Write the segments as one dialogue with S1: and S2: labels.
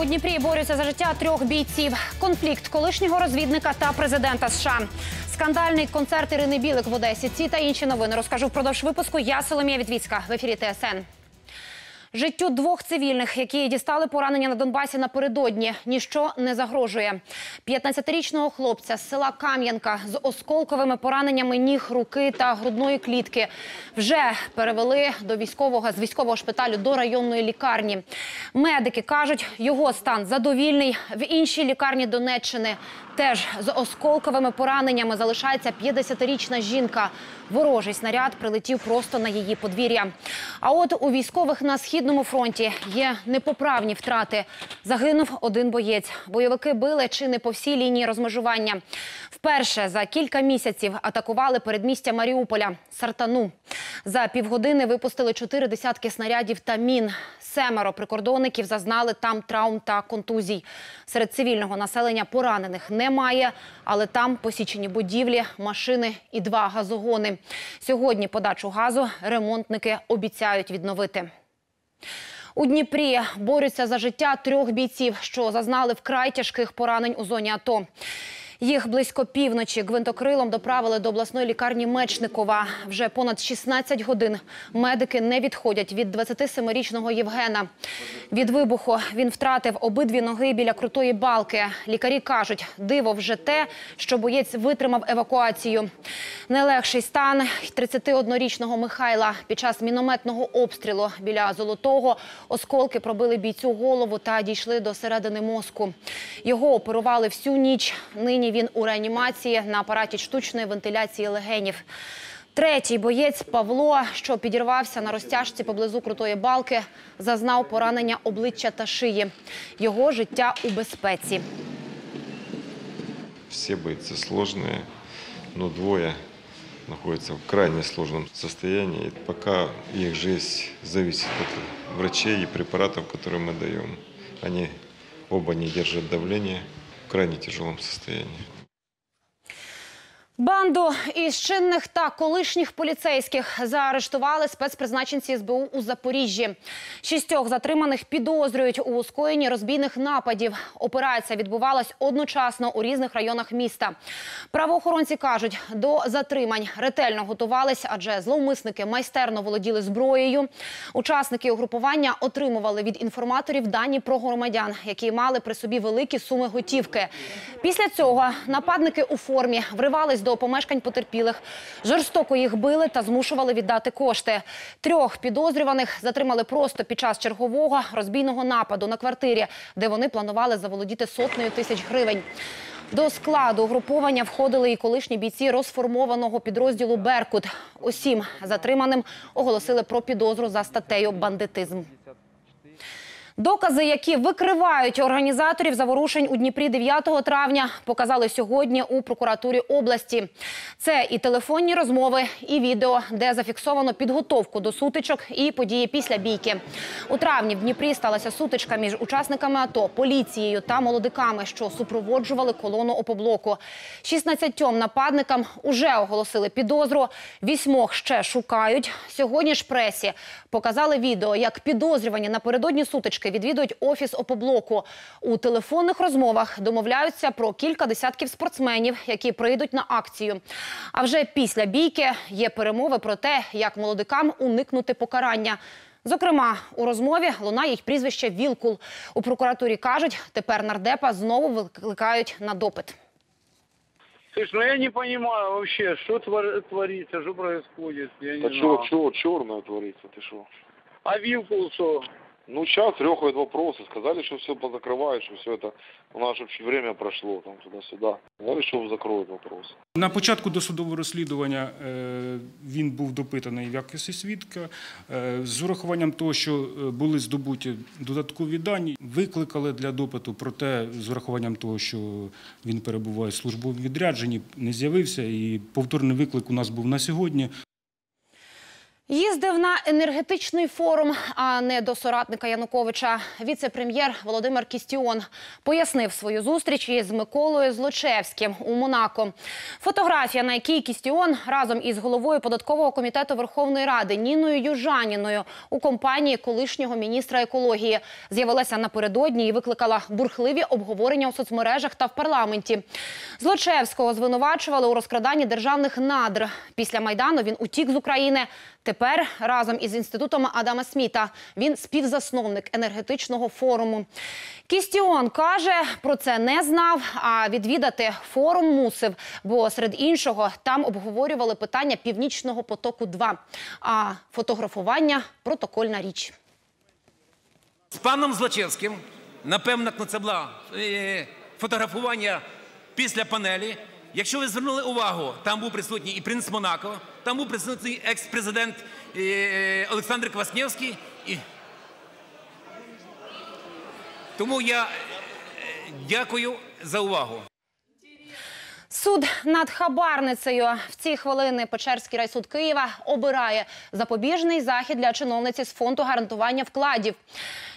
S1: У Дніпрі борються за життя трьох бійців. Конфлікт колишнього розвідника та президента США. Скандальний концерт Ірини Білик в Одесі. Ці та інші новини розкажу впродовж випуску. Я Соломія Вітвіцька в ефірі ТСН. Життю двох цивільних, які дістали поранення на Донбасі напередодні, ніщо не загрожує. 15-річного хлопця з села Кам'янка з осколковими пораненнями ніг, руки та грудної клітки вже перевели до військового з військового шпиталю до районної лікарні. Медики кажуть, його стан задовільний. В іншій лікарні Донеччини теж з осколковими пораненнями залишається 50-річна жінка. Ворожий снаряд прилетів просто на її подвір'я. А от у військових на східному фронті є непоправні втрати. Загинув один боєць. Бойовики били чи не по всій лінії розмежування. Вперше за кілька місяців атакували передмістя Маріуполя Сартану. За півгодини випустили чотири десятки снарядів та мін. Семеро прикордонників зазнали там травм та контузій. Серед цивільного населення поранених немає, але там посічені будівлі, машини і два газогони. Сьогодні подачу газу ремонтники обіцяють відновити. У Дніпрі борються за життя трьох бійців, що зазнали вкрай тяжких поранень у зоні АТО. Їх близько півночі гвинтокрилом доправили до обласної лікарні Мечникова. Вже понад 16 годин медики не відходять від 27-річного Євгена. Від вибуху він втратив обидві ноги біля крутої балки. Лікарі кажуть, диво вже те, що боєць витримав евакуацію. Нелегший стан 31-річного Михайла під час мінометного обстрілу біля Золотого осколки пробили бійцю голову та дійшли до середини мозку. Його оперували всю ніч. Нині він у реанімації на апараті штучної вентиляції легенів. Третій боєць Павло, що підірвався на розтяжці поблизу крутої балки, зазнав поранення обличчя та шиї. Його життя у безпеці.
S2: Все бойцы сложные, но двое находятся в крайне сложном состоянии. И пока их жизнь зависит от врачей и препаратов, которые мы даем. Они оба не держат давления в крайне тяжелом состоянии.
S1: Банду із чинних та колишніх поліцейських заарештували спецпризначенці СБУ у Запоріжжі. Шістьох затриманих підозрюють у скоєнні розбійних нападів. Операція відбувалась одночасно у різних районах міста. Правоохоронці кажуть, до затримань ретельно готувались, адже зловмисники майстерно володіли зброєю. Учасники угрупування отримували від інформаторів дані про громадян, які мали при собі великі суми готівки. Після цього нападники у формі вривались до помешкань потерпілих, жорстоко їх били та змушували віддати кошти. Трьох підозрюваних затримали просто під час чергового розбійного нападу на квартирі, де вони планували заволодіти сотнею тисяч гривень. До складу угруповання входили і колишні бійці розформованого підрозділу «Беркут». Усім затриманим оголосили про підозру за статтею «Бандитизм». Докази, які викривають організаторів заворушень у Дніпрі 9 травня, показали сьогодні у прокуратурі області. Це і телефонні розмови, і відео, де зафіксовано підготовку до сутичок і події після бійки. У травні в Дніпрі сталася сутичка між учасниками АТО, поліцією та молодиками, що супроводжували колону опоблоку. 16 нападникам уже оголосили підозру, вісьмох ще шукають. Сьогодні ж пресі показали відео, як підозрювані напередодні сутички відвідують офіс опоблоку. У телефонних розмовах домовляються про кілька десятків спортсменів, які прийдуть на акцію. А вже після бійки є перемови про те, як молодикам уникнути покарання. Зокрема, у розмові лунає й прізвище Вілкул. У прокуратурі кажуть, тепер нардепа знову викликають на допит.
S3: Слушай, ну я не понимаю вообще, что твор- творится, что происходит, я не
S4: Да
S3: знаю.
S4: чего, чего черное творится, ты что?
S3: А Вилкул что?
S4: Ну, сейчас рехают вопросы. Сказали, что все позакрывают, что все это у нас вообще время прошло там туда-сюда. Сказали, что закроют вопросы.
S5: На початку досудового розслідування е, він був допитаний в якості свідка. Е, З урахуванням того, що е, були здобуті додаткові дані, викликали для допиту, проте з урахуванням того, що він перебуває в службовому відрядженні, не з'явився. І повторний виклик у нас був на сьогодні.
S1: Їздив на енергетичний форум, а не до соратника Януковича. Віце-прем'єр Володимир Кістіон пояснив свою зустріч із Миколою Злочевським у Монако. Фотографія, на якій Кістіон разом із головою податкового комітету Верховної Ради Ніною Южаніною у компанії колишнього міністра екології з'явилася напередодні і викликала бурхливі обговорення у соцмережах та в парламенті. Злочевського звинувачували у розкраданні державних надр. Після майдану він утік з України. Тепер разом із інститутом Адама Сміта він співзасновник енергетичного форуму. Кістіон каже, про це не знав, а відвідати форум мусив, бо серед іншого там обговорювали питання північного потоку. 2 а фотографування протокольна річ.
S6: З паном Злочевським, напевно, це було е, фотографування після панелі. Якщо ви звернули увагу, там був присутній і принц Монако, там був присутній екс-президент е, Олександр Кваснєвський. І... Тому я е, дякую за увагу.
S1: Суд над хабарницею в ці хвилини Печерський райсуд Києва обирає запобіжний захід для чиновниці з фонду гарантування вкладів.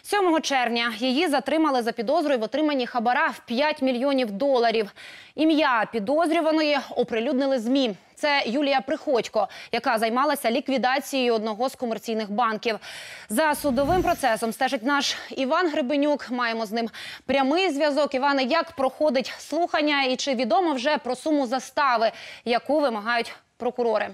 S1: 7 червня її затримали за підозрою в отриманні хабара в 5 мільйонів доларів. Ім'я підозрюваної оприлюднили змі. Це Юлія Приходько, яка займалася ліквідацією одного з комерційних банків. За судовим процесом стежить наш Іван Гребенюк. Маємо з ним прямий зв'язок. Іване, як проходить слухання і чи відомо вже про суму застави, яку вимагають прокурори?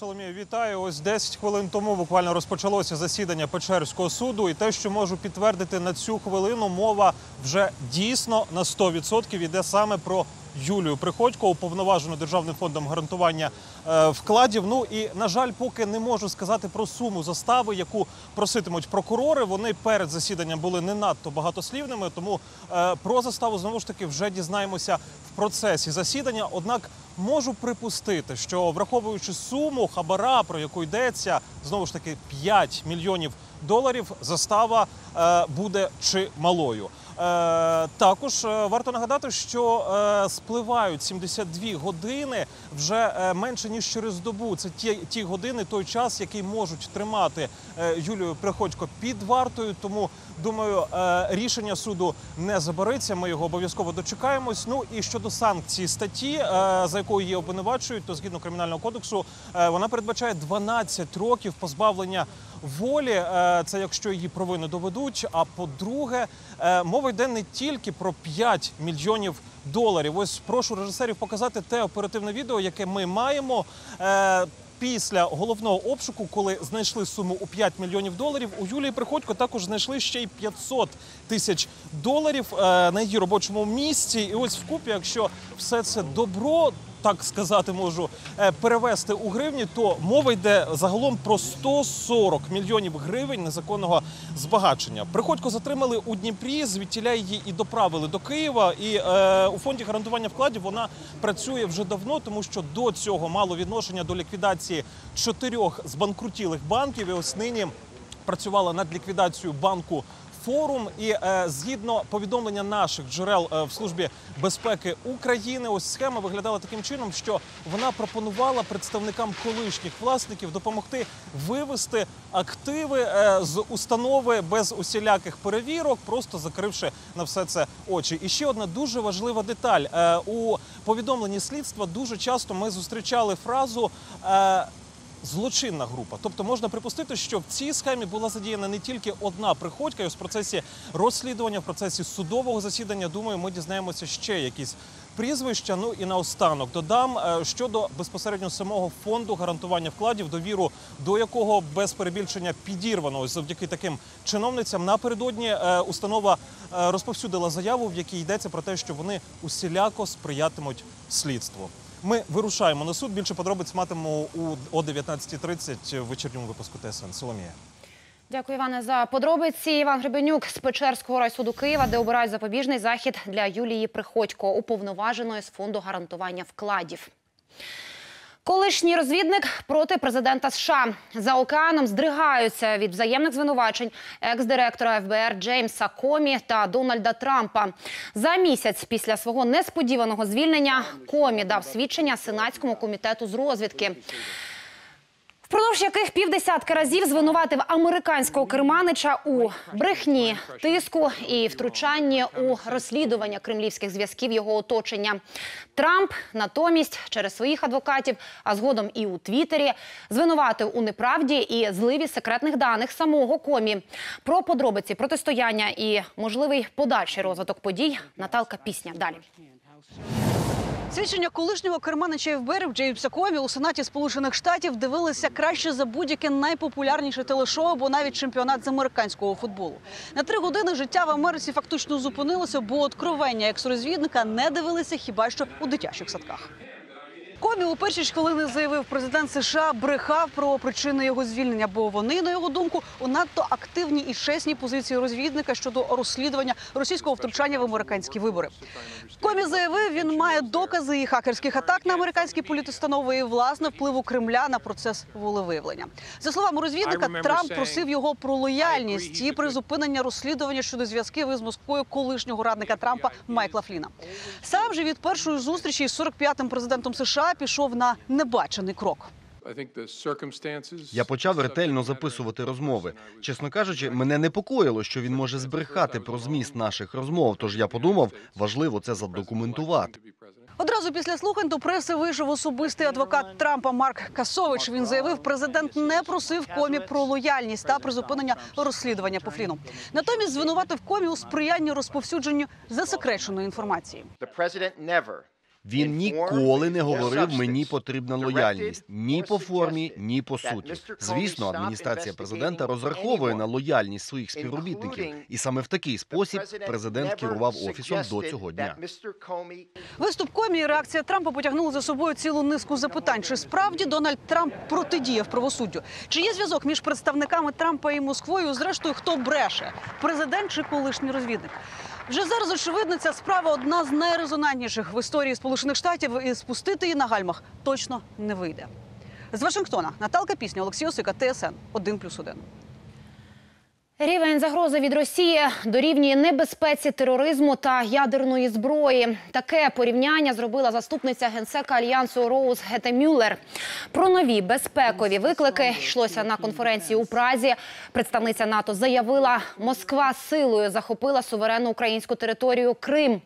S7: Соломія, вітаю. Ось 10 хвилин тому буквально розпочалося засідання Печерського суду. І те, що можу підтвердити на цю хвилину, мова вже дійсно на 100% йде саме про Юлію Приходько, уповноважену державним фондом гарантування е, вкладів. Ну і на жаль, поки не можу сказати про суму застави, яку проситимуть прокурори. Вони перед засіданням були не надто багатослівними, тому е, про заставу знову ж таки вже дізнаємося в процесі засідання. Однак можу припустити, що враховуючи суму хабара, про яку йдеться, знову ж таки 5 мільйонів доларів, застава е, буде чималою. Е, також е, варто нагадати, що е, спливають 72 години вже менше ніж через добу. Це ті, ті години, той час, який можуть тримати Юлію Приходько під вартою. Тому думаю, рішення суду не забариться. Ми його обов'язково дочекаємось. Ну і щодо санкцій статті, за якою її обвинувачують, то згідно кримінального кодексу, вона передбачає 12 років позбавлення волі. Е, Це якщо її провини доведуть. А по-друге, е, мова йде не тільки про 5 мільйонів доларів. Ось прошу режисерів показати те оперативне відео, яке ми маємо. Е, Після головного обшуку, коли знайшли суму у 5 мільйонів доларів, у Юлії Приходько також знайшли ще й 500 тисяч доларів на її робочому місці. І ось вкупі, якщо все це добро. Так сказати можу е, перевести у гривні, то мова йде загалом про 140 мільйонів гривень незаконного збагачення. Приходько затримали у Дніпрі, звідтіля її і доправили до Києва. І е, у фонді гарантування вкладів вона працює вже давно, тому що до цього мало відношення до ліквідації чотирьох збанкрутілих банків. І ось нині працювала над ліквідацією банку. Форум і е, згідно повідомлення наших джерел е, в службі безпеки України, ось схема виглядала таким чином, що вона пропонувала представникам колишніх власників допомогти вивести активи е, з установи без усіляких перевірок, просто закривши на все це очі. І ще одна дуже важлива деталь у повідомленні слідства. Дуже часто ми зустрічали фразу. Злочинна група, тобто можна припустити, що в цій схемі була задіяна не тільки одна приходька, і в процесі розслідування, в процесі судового засідання. Думаю, ми дізнаємося ще якісь прізвища. Ну і наостанок додам е, щодо безпосередньо самого фонду гарантування вкладів, довіру до якого без перебільшення підірвано ось завдяки таким чиновницям. Напередодні е, установа е, розповсюдила заяву, в якій йдеться про те, що вони усіляко сприятимуть слідству. Ми вирушаємо на суд. Більше подробиць матимемо у о 19.30 в вечірньому випуску ТСН. Соломія.
S1: Дякую, Іване, за подробиці. Іван Гребенюк з Печерського райсуду Києва, де обирають запобіжний захід для Юлії Приходько, уповноваженої з фонду гарантування вкладів. Колишній розвідник проти президента США за океаном здригаються від взаємних звинувачень екс-директора ФБР Джеймса Комі та Дональда Трампа. За місяць після свого несподіваного звільнення Комі дав свідчення сенатському комітету з розвідки. Впродовж яких півдесятки разів звинуватив американського керманича у брехні, тиску і втручанні у розслідування кремлівських зв'язків його оточення. Трамп натомість через своїх адвокатів, а згодом і у Твіттері, звинуватив у неправді і зливі секретних даних самого комі. Про подробиці протистояння і можливий подальший розвиток подій Наталка Пісня. Далі.
S8: Свідчення колишнього керманича ФБР Джеймса Комі у Сенаті Сполучених Штатів дивилися краще за будь-яке найпопулярніше телешоу або навіть чемпіонат з американського футболу. На три години життя в Америці фактично зупинилося, бо откровення екс-розвідника не дивилися хіба що у дитячих садках. Комі у перші ж хвилини заявив, президент США брехав про причини його звільнення, бо вони, на його думку, у надто активній і чесній позиції розвідника щодо розслідування російського втручання в американські вибори. Комі заявив, він має докази і хакерських атак на американські політустанови і власне впливу Кремля на процес волевиявлення. За словами розвідника, Трамп просив його про лояльність і призупинення розслідування щодо зв'язків із Москвою колишнього радника Трампа Майкла Фліна. Сам же від першої зустрічі з 45-м президентом США пішов на небачений крок.
S9: Я почав ретельно записувати розмови. Чесно кажучи, мене непокоїло, що він може збрехати про зміст наших розмов. Тож я подумав, важливо це задокументувати.
S8: Одразу після слухань до преси вийшов особистий адвокат Трампа Марк Касович. Він заявив, президент не просив комі про лояльність та призупинення розслідування по фліну. Натомість звинуватив комі у сприянні розповсюдженню засекреченої інформації.
S9: Він ніколи не говорив, мені потрібна лояльність ні по формі, ні по суті. Звісно, адміністрація президента розраховує на лояльність своїх співробітників, і саме в такий спосіб президент керував офісом до цього дня.
S8: Виступ комі і реакція Трампа потягнули за собою цілу низку запитань. Чи справді Дональд Трамп протидіяв правосуддю? Чи є зв'язок між представниками Трампа і Москвою? Зрештою, хто бреше? Президент чи колишній розвідник? Вже зараз очевидно, ця справа одна з найрезонантніших в історії Сполучених Штатів, і спустити її на гальмах точно не вийде. З Вашингтона Наталка Пісня, Олексій Осика, ТСН 1+,1.
S1: Рівень загрози від Росії дорівнює небезпеці тероризму та ядерної зброї. Таке порівняння зробила заступниця генсека альянсу Роуз Гетемюллер. Про нові безпекові виклики йшлося на конференції у Празі. Представниця НАТО заявила, Москва силою захопила суверенну українську територію Крим.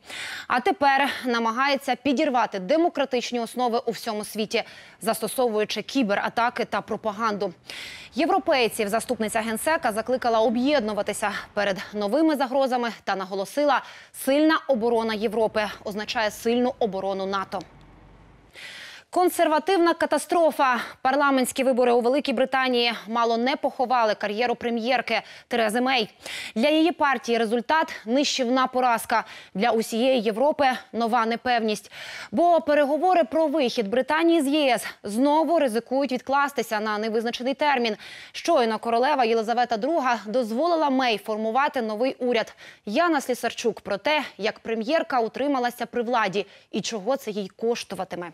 S1: А тепер намагається підірвати демократичні основи у всьому світі, застосовуючи кібератаки та пропаганду. Європейців заступниця генсека закликала об'єднуватися перед новими загрозами та наголосила, сильна оборона Європи означає сильну оборону НАТО. Консервативна катастрофа. Парламентські вибори у Великій Британії мало не поховали кар'єру прем'єрки Терези Мей. Для її партії результат нищівна поразка. Для усієї Європи нова непевність. Бо переговори про вихід Британії з ЄС знову ризикують відкластися на невизначений термін. Щойно королева Єлизавета II дозволила Мей формувати новий уряд. Яна Слісарчук про те, як прем'єрка утрималася при владі і чого це їй коштуватиме.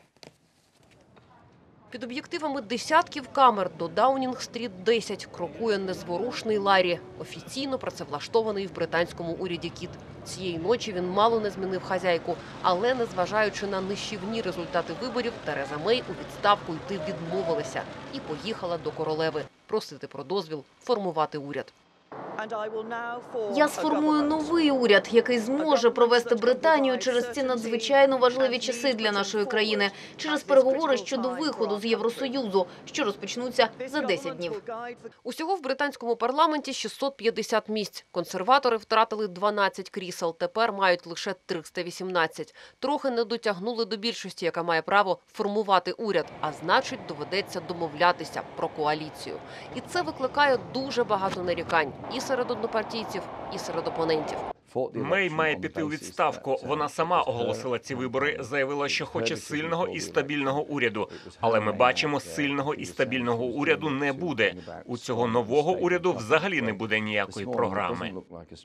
S10: Під об'єктивами десятків камер до Даунінг-стріт 10 крокує незворушний Ларі, офіційно працевлаштований в британському уряді Кіт. Цієї ночі він мало не змінив хазяйку, але, незважаючи на нищівні результати виборів, Тереза Мей у відставку йти відмовилася і поїхала до королеви просити про дозвіл формувати уряд.
S11: Я сформую новий уряд, який зможе провести Британію через ці надзвичайно важливі часи для нашої країни, через переговори щодо виходу з Євросоюзу, що розпочнуться за 10 днів.
S10: Усього в британському парламенті 650 місць. Консерватори втратили 12 крісел, тепер мають лише 318. Трохи не дотягнули до більшості, яка має право формувати уряд, а значить доведеться домовлятися про коаліцію. І це викликає дуже багато нарікань і серед однопартійців, і серед опонентів.
S12: Мей має піти у відставку. Вона сама оголосила ці вибори, заявила, що хоче сильного і стабільного уряду. Але ми бачимо, сильного і стабільного уряду не буде. У цього нового уряду взагалі не буде ніякої програми.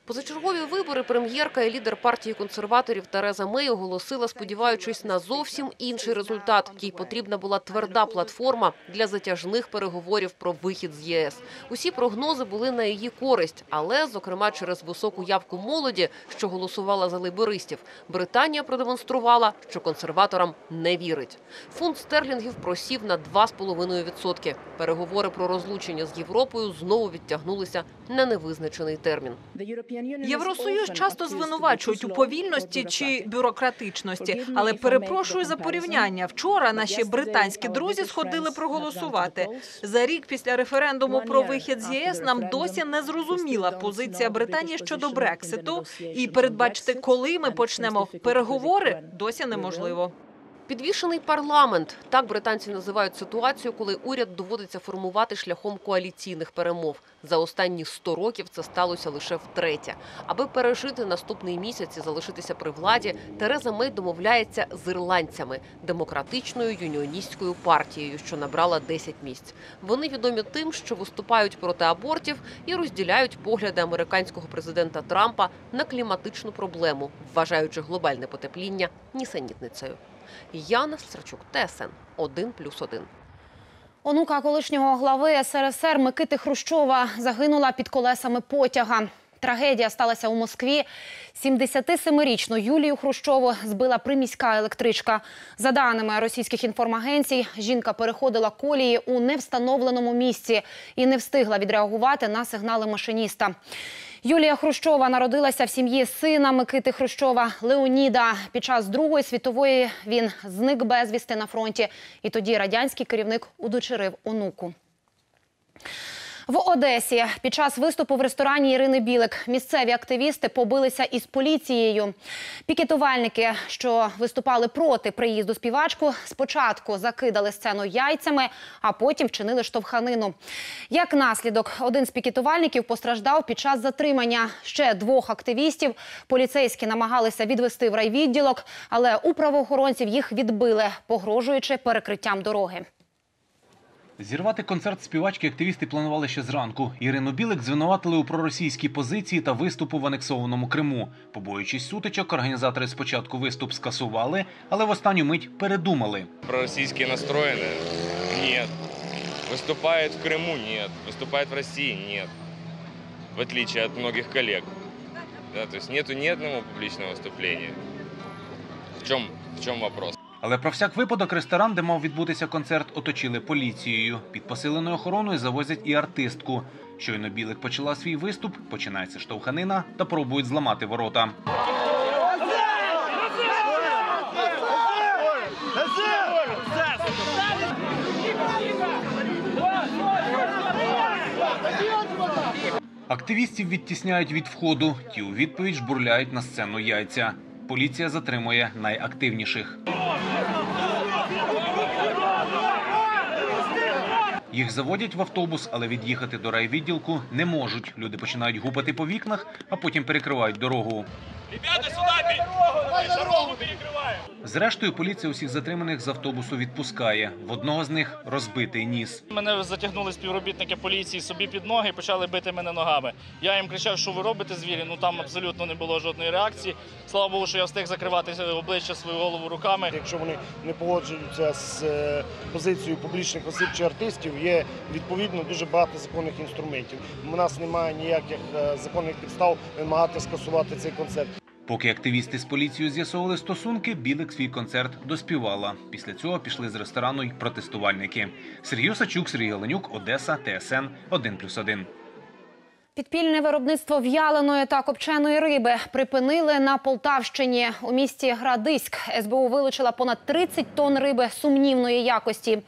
S10: Позачергові вибори прем'єрка і лідер партії консерваторів Тереза Мей оголосила, сподіваючись на зовсім інший результат. Їй потрібна була тверда платформа для затяжних переговорів про вихід з ЄС. Усі прогнози були на її користь, але, зокрема, через високу явку молоді, що голосувала за лейбористів, Британія продемонструвала, що консерваторам не вірить. Фунт стерлінгів просів на 2,5%. Переговори про розлучення з Європою знову відтягнулися на невизначений термін.
S13: Євросоюз часто звинувачують у повільності чи бюрократичності, але перепрошую за порівняння. Вчора наші британські друзі сходили проголосувати. За рік після референдуму про вихід з ЄС нам досі не зрозуміла позиція Британії щодо Брекситу, і передбачити, коли ми почнемо переговори, досі неможливо.
S10: Підвішений парламент – так британці називають ситуацію, коли уряд доводиться формувати шляхом коаліційних перемов. За останні 100 років це сталося лише втретє. Аби пережити наступний місяць і залишитися при владі, Тереза Мей домовляється з ірландцями – демократичною юніоністською партією, що набрала 10 місць. Вони відомі тим, що виступають проти абортів і розділяють погляди американського президента Трампа на кліматичну проблему, вважаючи глобальне потепління нісенітницею. Яна Страчук, ТСН 1+,1.
S1: Онука колишнього глави СРСР Микити Хрущова загинула під колесами потяга. Трагедія сталася у Москві. 77-річну Юлію Хрущову збила приміська електричка. За даними російських інформагенцій, жінка переходила колії у невстановленому місці і не встигла відреагувати на сигнали машиніста. Юлія Хрущова народилася в сім'ї сина Микити Хрущова Леоніда. Під час Другої світової він зник безвісти на фронті. І тоді радянський керівник удочерив онуку. В Одесі під час виступу в ресторані Ірини Білик місцеві активісти побилися із поліцією. Пікетувальники, що виступали проти приїзду співачку, спочатку закидали сцену яйцями, а потім вчинили штовханину. Як наслідок, один з пікетувальників постраждав під час затримання. Ще двох активістів поліцейські намагалися відвести в райвідділок, але у правоохоронців їх відбили, погрожуючи перекриттям дороги.
S14: Зірвати концерт співачки активісти планували ще зранку. Ірину Білик звинуватили у проросійській позиції та виступу в анексованому Криму. Побоюючись сутичок, організатори спочатку виступ скасували, але в останню мить передумали.
S15: Пророссийски настроены? Нет. Выступает в Крыму? Нет. Выступает в России? Нет. В отличие от многих коллег. Да, то есть нету ни одного публичного выступления. В чем, в чем вопрос?
S14: Але про всяк випадок ресторан, де мав відбутися концерт, оточили поліцією. Під посиленою охороною завозять і артистку. Щойно Білик почала свій виступ, починається штовханина та пробують зламати ворота. Активістів відтісняють від входу. Ті у відповідь жбурляють на сцену яйця. Поліція затримує найактивніших. Їх заводять в автобус, але від'їхати до райвідділку не можуть. Люди починають гупати по вікнах, а потім перекривають дорогу.
S15: Ребята, сюда! Дорогу перекрываем!
S14: Зрештою, поліція усіх затриманих з автобусу відпускає. В одного з них розбитий ніс.
S16: Мене затягнули співробітники поліції собі під ноги і почали бити мене ногами. Я їм кричав, що ви робите звірі. Ну там абсолютно не було жодної реакції. Слава Богу, що я встиг закривати обличчя свою голову руками.
S17: Якщо вони не погоджуються з е, позицією публічних осіб чи артистів, є відповідно дуже багато законних інструментів. У нас немає ніяких е, законних підстав вимагати скасувати цей концерт.
S14: Поки активісти з поліцією з'ясовували стосунки, Білик свій концерт доспівала. Після цього пішли з ресторану й протестувальники. Сергій Сачук, Сергій Оленюк, Одеса, ТСН 1+,1.
S1: Підпільне виробництво в'яленої та копченої риби припинили на Полтавщині. У місті Градиськ СБУ вилучила понад 30 тонн риби сумнівної якості.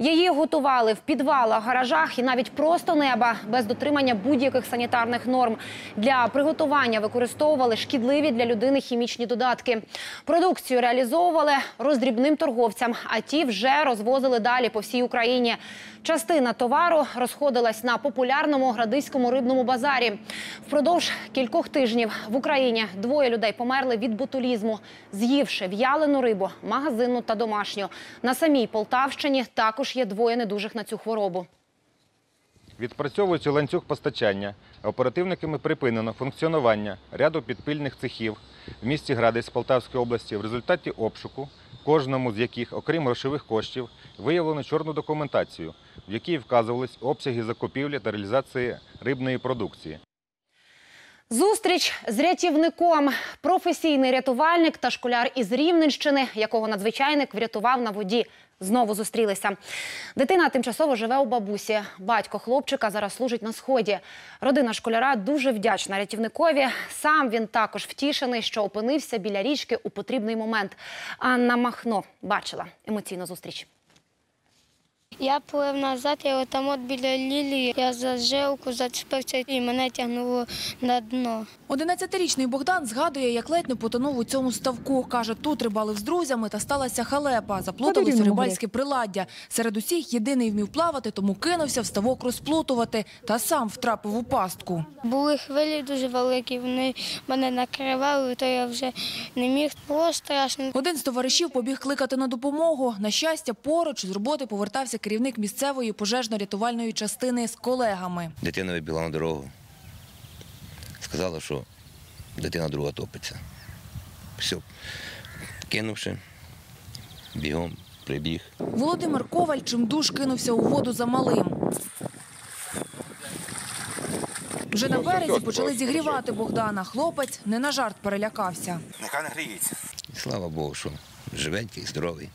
S1: Її готували в підвалах, гаражах і навіть просто неба без дотримання будь-яких санітарних норм. Для приготування використовували шкідливі для людини хімічні додатки. Продукцію реалізовували роздрібним торговцям, а ті вже розвозили далі по всій Україні. Частина товару розходилась на популярному градиському рибному базарі. Впродовж кількох тижнів в Україні двоє людей померли від ботулізму, з'ївши в'ялену рибу, магазинну та домашню. На самій Полтавщині також є двоє недужих на цю хворобу.
S18: Відпрацьовуючи ланцюг постачання, оперативниками припинено функціонування ряду підпільних цехів в місті Градець Полтавської області, в результаті обшуку, кожному з яких, окрім грошових коштів, виявлено чорну документацію, в якій вказувались обсяги закупівлі та реалізації рибної продукції.
S1: Зустріч з рятівником. Професійний рятувальник та школяр із Рівненщини, якого надзвичайник врятував на воді. Знову зустрілися. Дитина тимчасово живе у бабусі. Батько хлопчика зараз служить на сході. Родина школяра дуже вдячна рятівникові. Сам він також втішений, що опинився біля річки у потрібний момент. Анна Махно бачила емоційну зустріч.
S19: Я плив назад, і там от біля лілії я за жилку зачепився і мене тягнуло на дно.
S20: 11-річний Богдан згадує, як ледь не потонув у цьому ставку. Каже, тут рибалив з друзями та сталася халепа. Заплутались у рибальське приладдя. Серед усіх єдиний вмів плавати, тому кинувся в ставок розплутувати та сам втрапив у пастку.
S19: Були хвилі дуже великі, вони мене накривали, то я вже не міг. Було страшно.
S20: Один з товаришів побіг кликати на допомогу. На щастя, поруч з роботи повертався керівник місцевої пожежно-рятувальної частини з колегами.
S21: Дитина вибігла на дорогу. Сказала, що дитина друга топиться. Все. Кинувши, бігом прибіг.
S20: Володимир Коваль чимдуж кинувся у воду за малим. Вже на березі почали зігрівати Богдана. Хлопець не на жарт перелякався.
S21: Нехай не гріється. Слава Богу, що живенький, здоровий.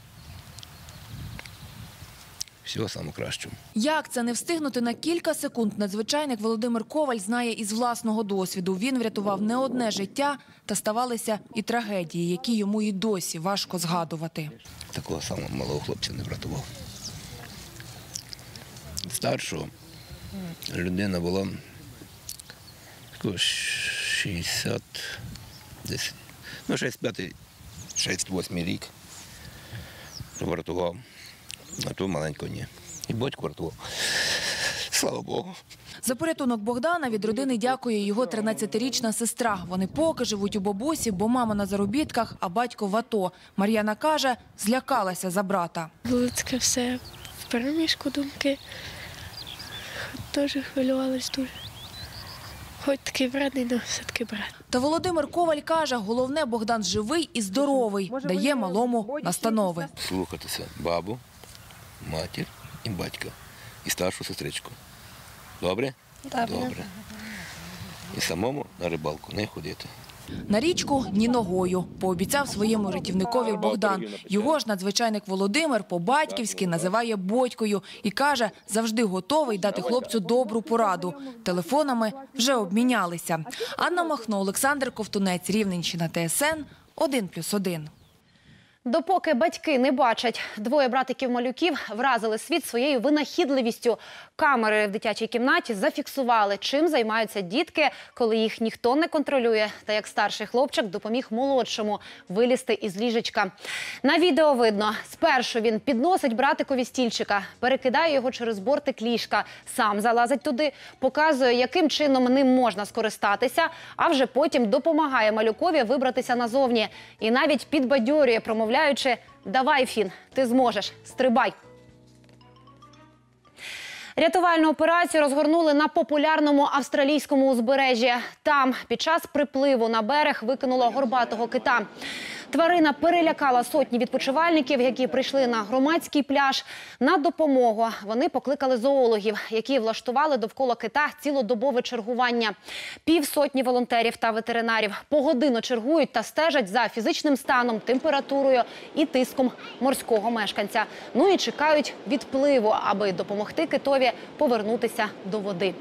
S21: Всього самого кращого.
S20: Як це не встигнути на кілька секунд? Надзвичайник Володимир Коваль знає із власного досвіду. Він врятував не одне життя, та ставалися і трагедії, які йому і досі важко згадувати.
S21: Такого самого малого хлопця не врятував. Старшого людина була такого 60, десь, ну, 65 68 рік. Врятував, а то маленько ні. І батько врятував. Слава Богу.
S20: За порятунок Богдана від родини дякує його 13-річна сестра. Вони поки живуть у бабусі, бо мама на заробітках, а батько в АТО. Мар'яна каже, злякалася за брата.
S19: Було таке все в переміжку думки. Теж хвилювалась дуже. Хоч такий вредний, але все-таки брат.
S20: Та Володимир Коваль каже, головне Богдан живий і здоровий, дає малому настанови.
S21: Слухатися бабу, матір і батька. І старшу сестричку. Добре?
S19: Добре.
S21: І самому на рибалку не ходити.
S20: На річку ні ногою, пообіцяв своєму рятівникові Богдан. Його ж надзвичайник Володимир по-батьківськи називає Бодькою і каже, завжди готовий дати хлопцю добру пораду. Телефонами вже обмінялися. Анна Махно, Олександр Ковтунець, Рівненщина, ТСН 1+,1.
S1: Допоки батьки не бачать, двоє братиків-малюків вразили світ своєю винахідливістю. Камери в дитячій кімнаті зафіксували, чим займаються дітки, коли їх ніхто не контролює. Та як старший хлопчик допоміг молодшому вилізти із ліжечка. На відео видно, спершу він підносить братикові стільчика, перекидає його через бортик ліжка, сам залазить туди, показує, яким чином ним можна скористатися, а вже потім допомагає малюкові вибратися назовні. І навіть підбадьорює, промовляючи «Давай, Фін, ти зможеш, стрибай». Рятувальну операцію розгорнули на популярному австралійському узбережжі. Там під час припливу на берег викинуло горбатого кита. Тварина перелякала сотні відпочивальників, які прийшли на громадський пляж. На допомогу вони покликали зоологів, які влаштували довкола кита цілодобове чергування. Півсотні волонтерів та ветеринарів погодинно чергують та стежать за фізичним станом, температурою і тиском морського мешканця. Ну і чекають відпливу, аби допомогти китові повернутися до води.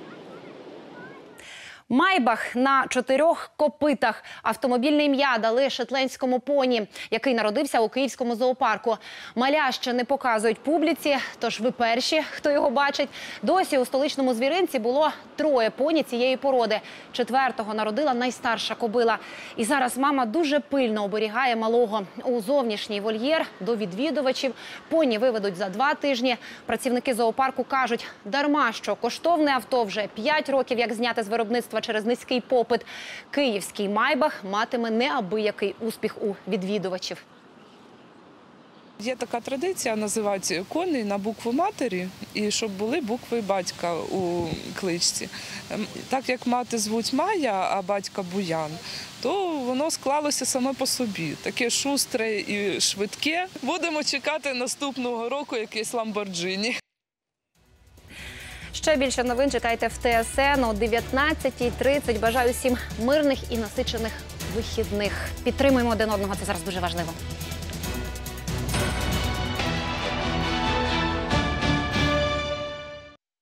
S1: Майбах на чотирьох копитах. Автомобільне ім'я дали шотландському поні, який народився у київському зоопарку. Маля ще не показують публіці, тож ви перші, хто його бачить. Досі у столичному звіринці було троє поні цієї породи. Четвертого народила найстарша кобила. І зараз мама дуже пильно оберігає малого. У зовнішній вольєр до відвідувачів поні виведуть за два тижні. Працівники зоопарку кажуть, дарма що коштовне авто вже 5 років, як зняте з виробництва через низький попит. Київський майбах матиме неабиякий успіх у відвідувачів.
S22: Є така традиція називати коней на букву матері, і щоб були букви батька у кличці. Ем, Так як мати звуть Майя, а батька Буян, то воно склалося саме по собі. Таке шустре і швидке. Будемо чекати наступного року якийсь Ламборджині.
S1: Ще більше новин читайте в ТСН о 19.30. Бажаю всім мирних і насичених вихідних. Підтримуємо один одного. Це зараз дуже важливо.